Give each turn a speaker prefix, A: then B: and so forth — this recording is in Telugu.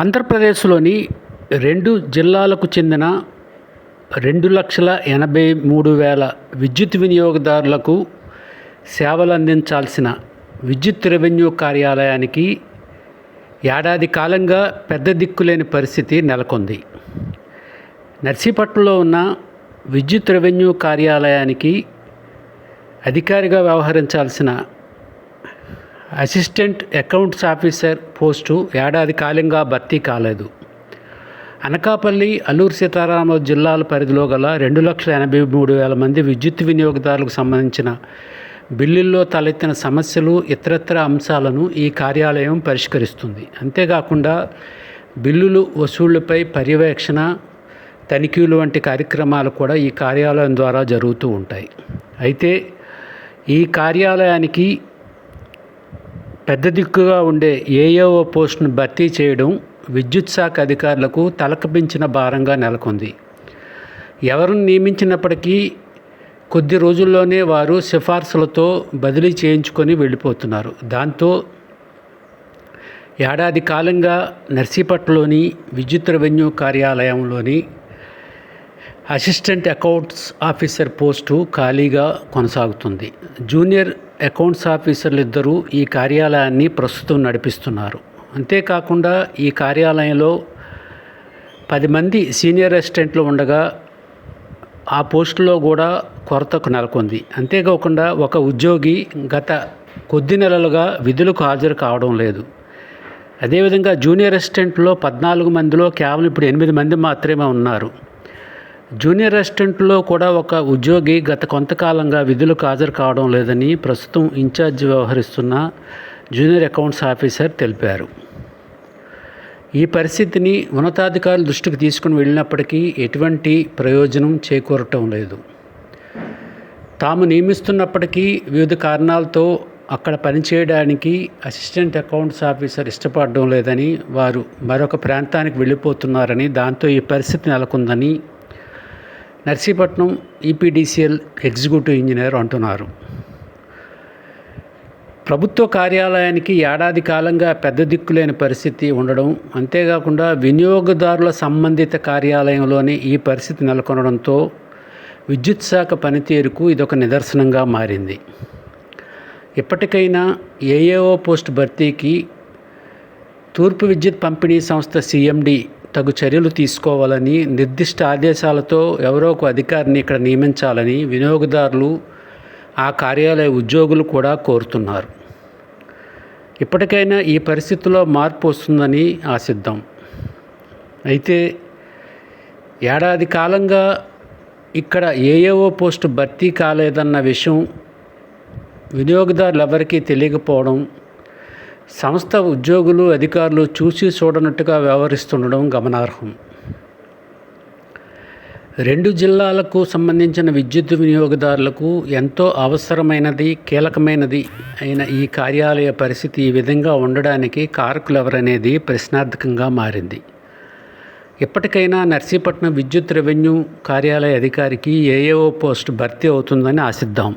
A: ఆంధ్రప్రదేశ్లోని రెండు జిల్లాలకు చెందిన రెండు లక్షల ఎనభై మూడు వేల విద్యుత్ వినియోగదారులకు సేవలు అందించాల్సిన విద్యుత్ రెవెన్యూ కార్యాలయానికి ఏడాది కాలంగా పెద్ద దిక్కులేని పరిస్థితి నెలకొంది. నర్సీపట్నంలో ఉన్న విద్యుత్ రెవెన్యూ కార్యాలయానికి అధికారిగా వ్యవహరించాల్సిన అసిస్టెంట్ అకౌంట్స్ ఆఫీసర్ పోస్టు ఏడాది కాలంగా భర్తీ కాలేదు. అనకాపల్లి అల్లూరు సీతారామ జిల్లాల పరిధిలో గల రెండు లక్షల ఎనభై మూడు వేల మంది విద్యుత్ వినియోగదారులకు సంబంధించిన బిల్లుల్లో తలెత్తిన సమస్యలు ఇతరత్ర అంశాలను ఈ కార్యాలయం పరిష్కరిస్తుంది. అంతేకాకుండా బిల్లులు వసూళ్ళపై పర్యవేక్షణ తనిఖీలు వంటి కార్యక్రమాలు కూడా ఈ కార్యాలయం ద్వారా జరుగుతూ ఉంటాయి. అయితే ఈ కార్యాలయానికి పెద్ద దిక్కుగా ఉండే ఏఏఓ పోస్టును భర్తీ చేయడం విద్యుత్ శాఖ అధికారులకు తలకపించిన భారంగా నెలకొంది. ఎవరిని నియమించినప్పటికీ కొద్ది రోజుల్లోనే వారు సిఫార్సులతో బదిలీ చేయించుకొని వెళ్ళిపోతున్నారు. దాంతో ఏడాది కాలంగా నర్సీపట్లోని విద్యుత్ రెవెన్యూ కార్యాలయంలోని అసిస్టెంట్ అకౌంట్స్ ఆఫీసర్ పోస్టు ఖాళీగా కొనసాగుతుంది. జూనియర్ అకౌంట్స్ ఆఫీసర్లు ఇద్దరూ ఈ కార్యాలయాన్ని ప్రస్తుతం నడిపిస్తున్నారు. అంతేకాకుండా ఈ కార్యాలయంలో పది మంది సీనియర్ అసిస్టెంట్లు ఉండగా ఆ పోస్టులో కూడా కొరతకు నెలకొంది. అంతేకాకుండా ఒక ఉద్యోగి గత కొద్ది నెలలుగా విధులకు హాజరు కావడం లేదు. అదేవిధంగా జూనియర్ అసిస్టెంట్లో పద్నాలుగు మందిలో కేవలం ఇప్పుడు ఎనిమిది మంది మాత్రమే ఉన్నారు. జూనియర్ అసిస్టెంట్లో కూడా ఒక ఉద్యోగి గత కొంతకాలంగా విధులకు హాజరు కావడం లేదని ప్రస్తుతం ఇన్ఛార్జ్ వ్యవహరిస్తున్న జూనియర్ అకౌంట్స్ ఆఫీసర్ తెలిపారు. ఈ పరిస్థితిని ఉన్నతాధికారుల దృష్టికి తీసుకుని వెళ్ళినప్పటికీ ఎటువంటి ప్రయోజనం చేకూరటం లేదు. తాము నియమిస్తున్నప్పటికీ వివిధ కారణాలతో అక్కడ పనిచేయడానికి అసిస్టెంట్ అకౌంట్స్ ఆఫీసర్ ఇష్టపడడం లేదని వారు మరొక ప్రాంతానికి వెళ్ళిపోతున్నారని దాంతో ఈ పరిస్థితి నెలకొందని నర్సీపట్నం ఈపీడీసీఎల్ ఎగ్జిక్యూటివ్ ఇంజనీర్ అంటున్నారు. ప్రభుత్వ కార్యాలయానికి ఏడాది కాలంగా పెద్ద దిక్కులేని పరిస్థితి ఉండడం అంతేకాకుండా వినియోగదారుల సంబంధిత కార్యాలయంలోనే ఈ పరిస్థితి నెలకొనడంతో విద్యుత్ శాఖ పనితీరుకు ఇదొక నిదర్శనంగా మారింది. ఇప్పటికైనా ఏఏఓ పోస్ట్ భర్తీకి తూర్పు విద్యుత్ పంపిణీ సంస్థ సిఎండి తగు చర్యలు తీసుకోవాలని నిర్దిష్ట ఆదేశాలతో ఎవరో ఒక అధికారిని ఇక్కడ నియమించాలని వినియోగదారులు ఆ కార్యాలయ ఉద్యోగులు కూడా కోరుతున్నారు. ఇప్పటికైనా ఈ పరిస్థితిలో మార్పు వస్తుందని ఆశిద్దాం. అయితే ఏడాది కాలంగా ఇక్కడ ఏఏఓ పోస్టు భర్తీ కాలేదన్న విషయం వినియోగదారులు ఎవరికీ తెలియకపోవడం సంస్థ ఉద్యోగులు అధికారులు చూసి చూడనట్టుగా వ్యవహరిస్తుండడం గమనార్హం. రెండు జిల్లాలకు సంబంధించిన విద్యుత్ వినియోగదారులకు ఎంతో అవసరమైనది కీలకమైనది అయిన ఈ కార్యాలయ పరిస్థితి ఈ విధంగా ఉండడానికి కారకులెవరనేది ప్రశ్నార్థకంగా మారింది. ఇప్పటికైనా నర్సీపట్నం విద్యుత్ రెవెన్యూ కార్యాలయ అధికారికి ఏఏఓ పోస్ట్ భర్తీ అవుతుందని ఆశిద్దాం.